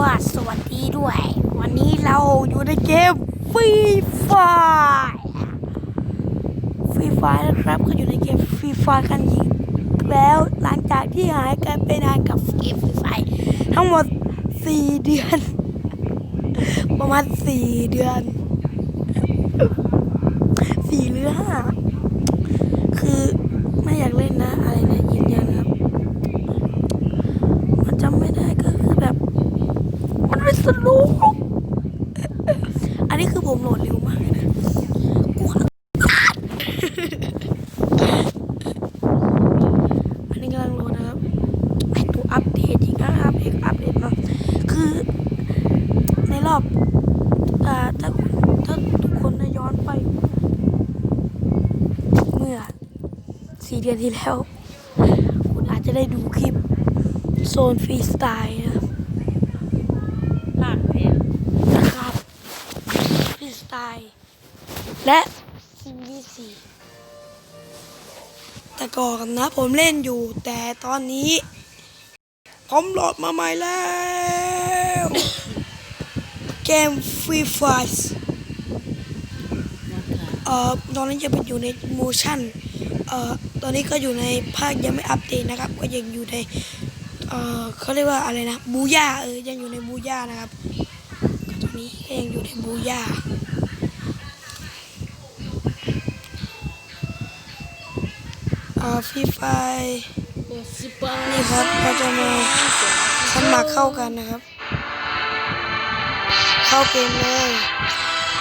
ว่าสวัสดีด้วย วันนี้เราอยู่ในเกมฟรีไฟฟรีไฟนะครับก็อยู่ในเกมฟรีไฟกันอีกแล้วหลังจากที่หายกันไปนานกับเกมฟรีไฟทั้งหมด 4 เดือน ประมาณ 4 เดือน4หรือ5 คือไม่อยากเล่นนะ อะไรเนี่ยยืนยันครับ มันจำไม่ได้ก็คือแบบ มั นุกอันนี้คือผมโหลดเร็วมากนะกูขออันนี้กำลังโหลดนะครับไอตัวอัปเดตอีกนะอัปเดตอัปเดตมาคือ ในรอบอ่าถ้าถ้าทุกคนย้อนไป เมื่อสี่เดือนที่แล้ว คุณอาจจะได้ดูคลิปโซนฟรีสไตล์นะครับ ภาคเพลง นะครับ ฟรีสไตล์และซิมวีซีแต่ก่อนนะผมเล่นอยู่ แต่ตอนนี้ ผมโหลดมาใหม่แล้ว เกมฟรีไฟส์นะคะเอ่อตอนนี้จะเป็นอยู่ในโมชั่นเอ่อตอนนี้ก็อยู่ในภาคยังไม่อัปเดตนะครับ ก็ยังอยู่ในเอ่อเขาเรียกว่าอะไรนะบูย่าเออยังอยู่ในบูย่านะครับก็ตอนนี้ก็ยังอยู่ในบูย่า อ่อฟรีไฟโอซิปานี่ครับเราจะมาสมัครเข้ากันนะครับ เข้าเกมเลย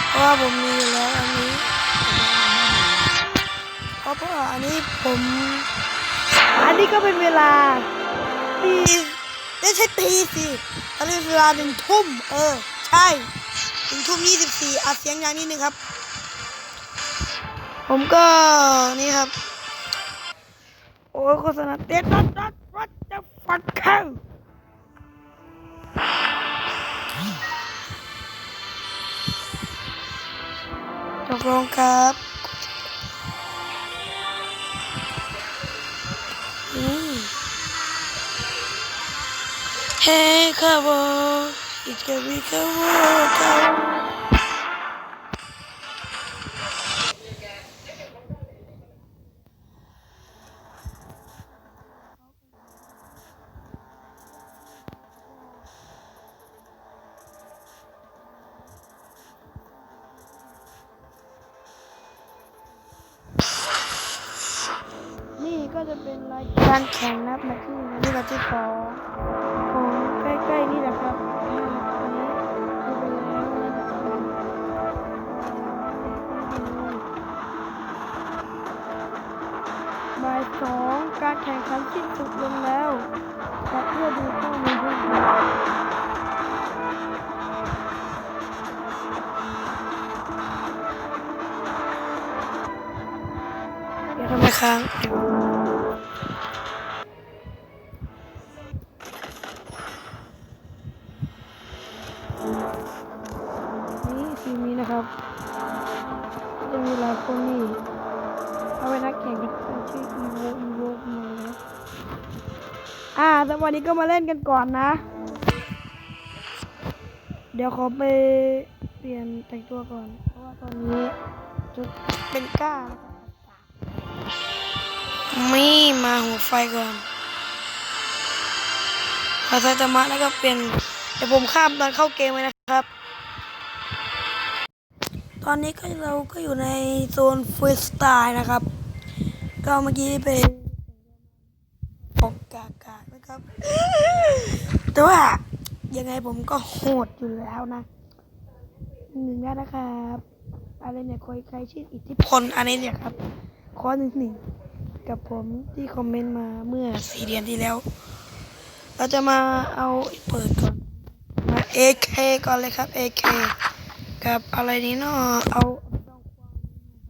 เพราะว่าผมมีอยู่แล้วอันนี้เพราะว่าอันนี้ผม อันนี้ก็เป็นเวลาตีไม่ใช่ตีสิอันนี้เวลาหนึ่งทุ่ม เออ ใช่หนึ่งทุ่มยี่สิบสี่อัดเสียงอย่างนิดนึงครับ ผมก็นี่ครับโอ้ยโฆษณาเด็ดดัดดัดวัดจะฟัดเข้าตกลงครับอืมเฮ้คาร์บอนอีกจะมีคาร์บอนคาร์ ก็จะเป็นรายการแข่งนับมาที่นี่มาที่สองของใกล้ๆนี่แหละครับบ่ายสองการแข่งขันสิ้นสุดลงแล้วและเพื่อดูข้อมูลด้วยกันเดี๋ยวทำไมค้าง นี่ทีมนี้นะครับ จะมีหลายคนนี่เอาไว้นักแข่งกันชื่ออีโวอีโวมาแล้วอ่าแต่วันนี้ก็มาเล่นกันก่อนนะ เดี๋ยวขอไปเปลี่ยนแต่งตัวก่อน เพราะว่าตอนนี้จุดเป็นก้าไม่มาหัวไฟก่อนพอไซตามะแล้วก็เปลี่ยน เดี๋ยวผมข้ามตอนเข้าเกมเลยนะครับ ตอนนี้ก็เราก็อยู่ในโซนฟรีสไตล์นะครับ ก็เมื่อกี้ไปออกกากานะครับ แต่ว่ายังไงผมก็โหดอยู่แล้วนะหนึ่งแล้วนะครับอะไรเนี่ยใครใครชื่ออิทธิพลอะไรเนี่ยครับข้อหนึ่งหนึ่งกับผมที่คอมเมนต์มาเมื่อสี่เดือนที่แล้ว เราจะมาเอาเปิดก่อน AK ก่อนเลยครับ AK กับอะไรนี้เนาะเอาซองควงนะครับ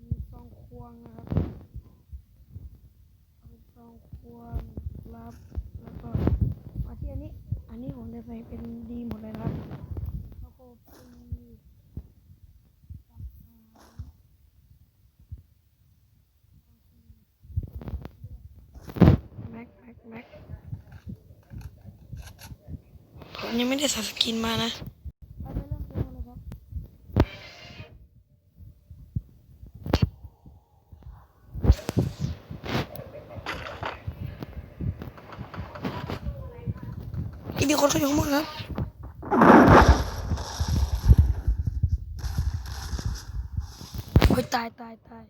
มีซองควงนะครับเอาซองควงรับแล้วก็มาที่อันนี้ อันนี้ผมจะใส่เป็นดีหมดเลยนะครับแล้วก็ปีแม็กแม็กแม็ก ยังไม่ได้ใส่สกินมานะไปเริ่มเกมกันเลยครับอีมีคนเขาอยู่ข้างบนครับโอ้ยตายตายตาย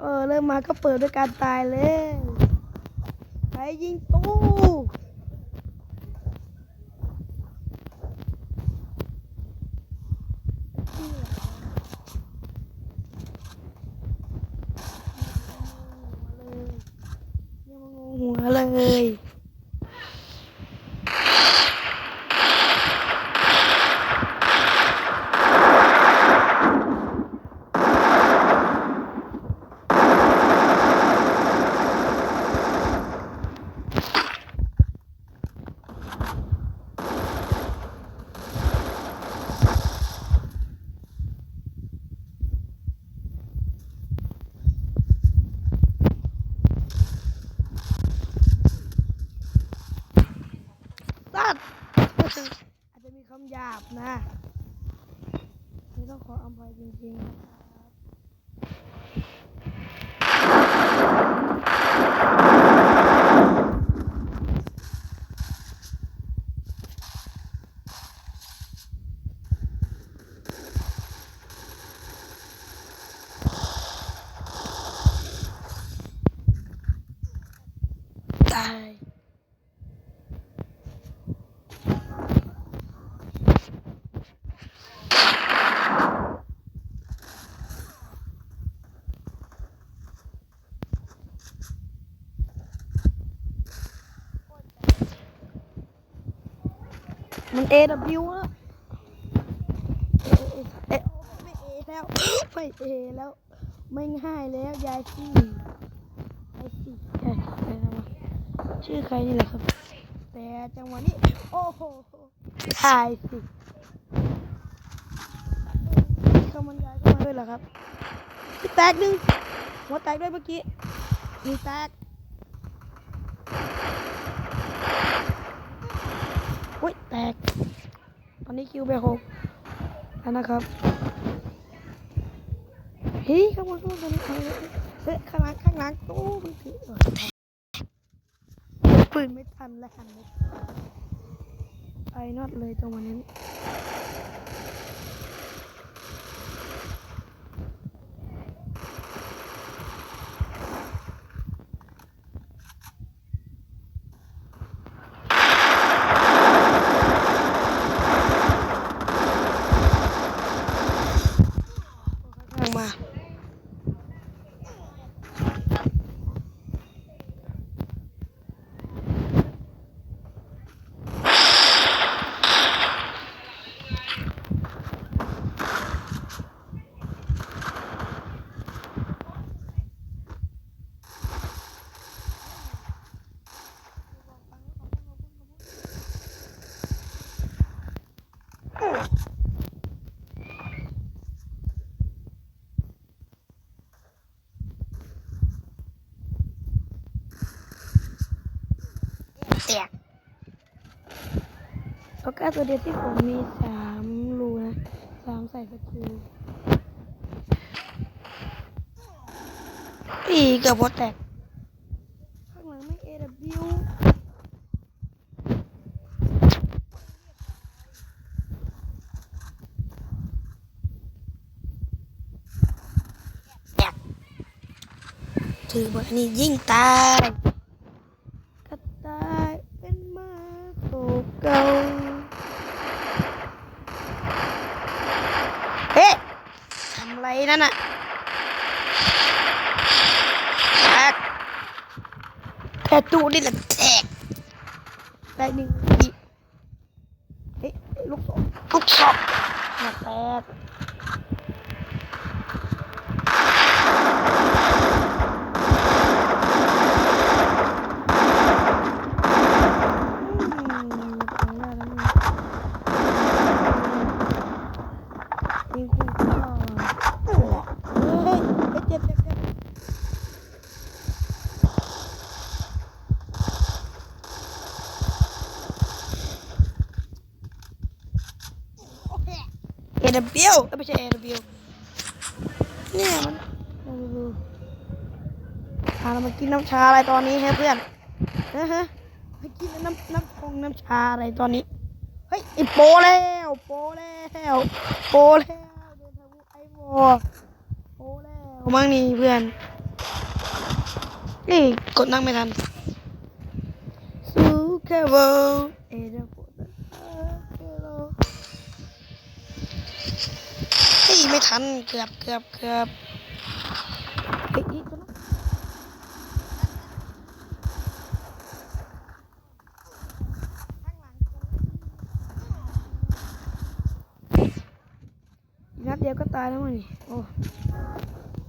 เออ เริ่มมาก็เปิดด้วยการตายเลยไปยิงตู้ยังมางงหัว เลย สัตว์อาจจะมี คำหยาบนะ นี่ต้องขออภัยจริงๆนะครับตาย มัน AW แล้วเอไม่เอแล้วไม่เอแล้ว ไม่ง่ายแล้วยายซี่ยายซี่ยายอะไรนะวะชื่อใครนี่แหละครับ แต่จังหวะนี้ โอ้โหตายสิเข้ามันยายเข้ามาด้วยเหรอครับ แตกหนึ่งหัวแตกด้วยเมื่อกี้ มีแตก อุ้ยแตก ตอนนี้ คิวไปหกแล้วนะครับเฮ้ยข้างบนข้างบนตอนนี้เอาเลยเฮ้ยข้างหลังข้างหลังตู้มันถือปืนไม่ทันและหันไม่ทันไปนอดเลยตรงวันนั้น กาสตัวเดียวที่ผมมีสามรูนะสามใส่สกิลอีเกือบหัวแตกข้างหลังไม่ AW แตกถือว่านี่ยิ่งตาย กระต่ายเป็นม้าโตเก่าเฮ้ทำอะไร นั่นน่ะแตกแต่ตู้นี่แหละแตกแตกหนึ่งทีเฮ้ยลูกศรลูกศรมาแตกอืมตรงหน้าแล้วมึงยิงคุณพ่อเฮ้ยเฮ้ยเจ็บเจ็บเจ็บ เอเดบิลไม่ใช่เอเดบิล เนี่ยมันดูดูอ่าเรามากินน้ำชาอะไรตอนนี้ฮะเพื่อนฮะฮะมากินน้ำน้ำคงน้ำชาอะไรตอนนี้ เฮ้ยไอโปแล้วโปแล้วโปแล้วเดินทางไอวอโปแล้วมั่งนี่เพื่อน นี่กดนั่งไม่ทันสูแค่วเอเดโปเฮ้ย ไม่ทัน เกือบเกือบเกือบเฮ้ยอีกตัวนึงอีกนัดเดียวก็ตายแล้วมั้งนี่ โอ้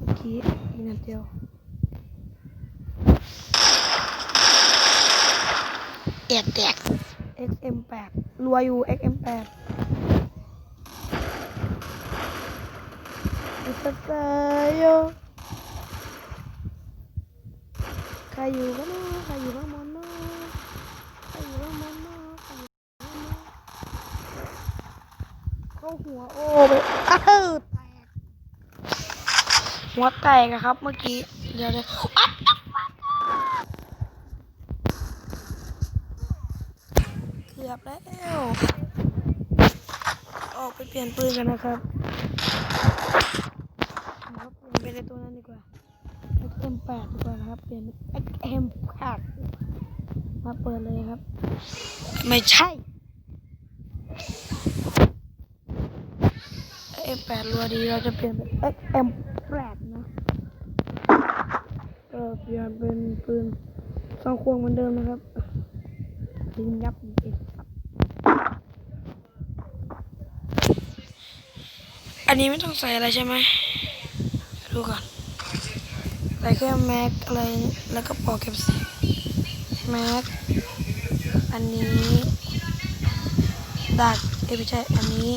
เมื่อกี้อีกนัดเดียวแตกแตก XM8 รัวอยู่ XM8 อิสเตโยใครอยู่กันเนาะใครอยู่บ้างมันเนาะใครอยู่บ้างมันเนาะใครอยู่บ้างมันเข้าหัวโอ้ไปอ้าวแตกหัวแตกอะครับเมื่อกี้ เดี๋ยวเดี๋ยวอ๊ะเกือบแล้ว ออกไปเปลี่ยนปืนกันนะครับเปลี่ยนไปในตัวนั้นดีกว่า XM8 ดีกว่านะครับเปลี่ยนเป็น XM8 มาเปิดเลยครับ ไม่ใช่ XM8 รัวดีเราจะเปลี่ยนเป็น XM8 นะก็เปลี่ยนเป็นปืนซองควงเหมือนเดิมนะครับยิงยับอีกครับ อันนี้ไม่ต้องใส่อะไรใช่ไหมดูก่อน ใส่แค่แม็กอะไรแล้วก็ปอกเก็บเสียงแม็กอันนี้ดักเอ้ยไม่ใช่อันนี้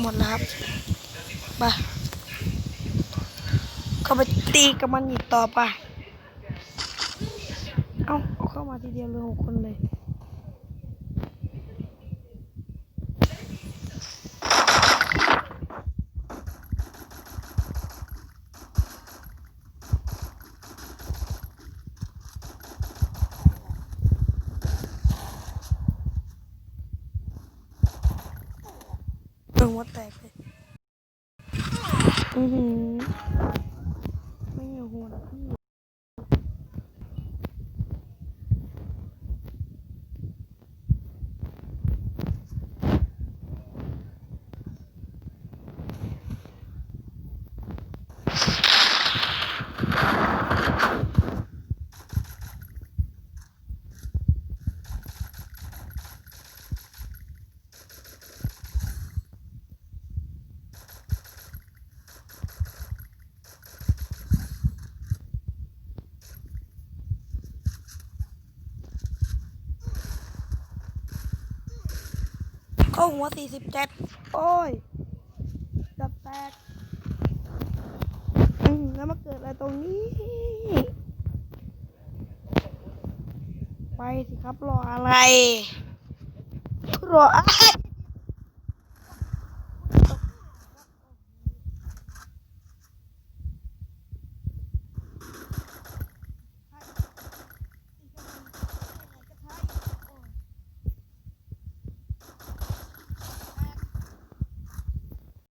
หมดแล้วครับไปเข้าไปตีกับมันอีกต่อไป เอ้าเอาเข้ามาทีเดียวเลยหกคนเลย เบิ่งว่าแตกเลยอือหือไม่เหนียวหัวนะพี่ เข้าหัวสี่สิบเจ็ดโอ้ยกับแตกแล้วมาเกิดอะไรตรงนี้ ไปสิครับรออะไร รออะไร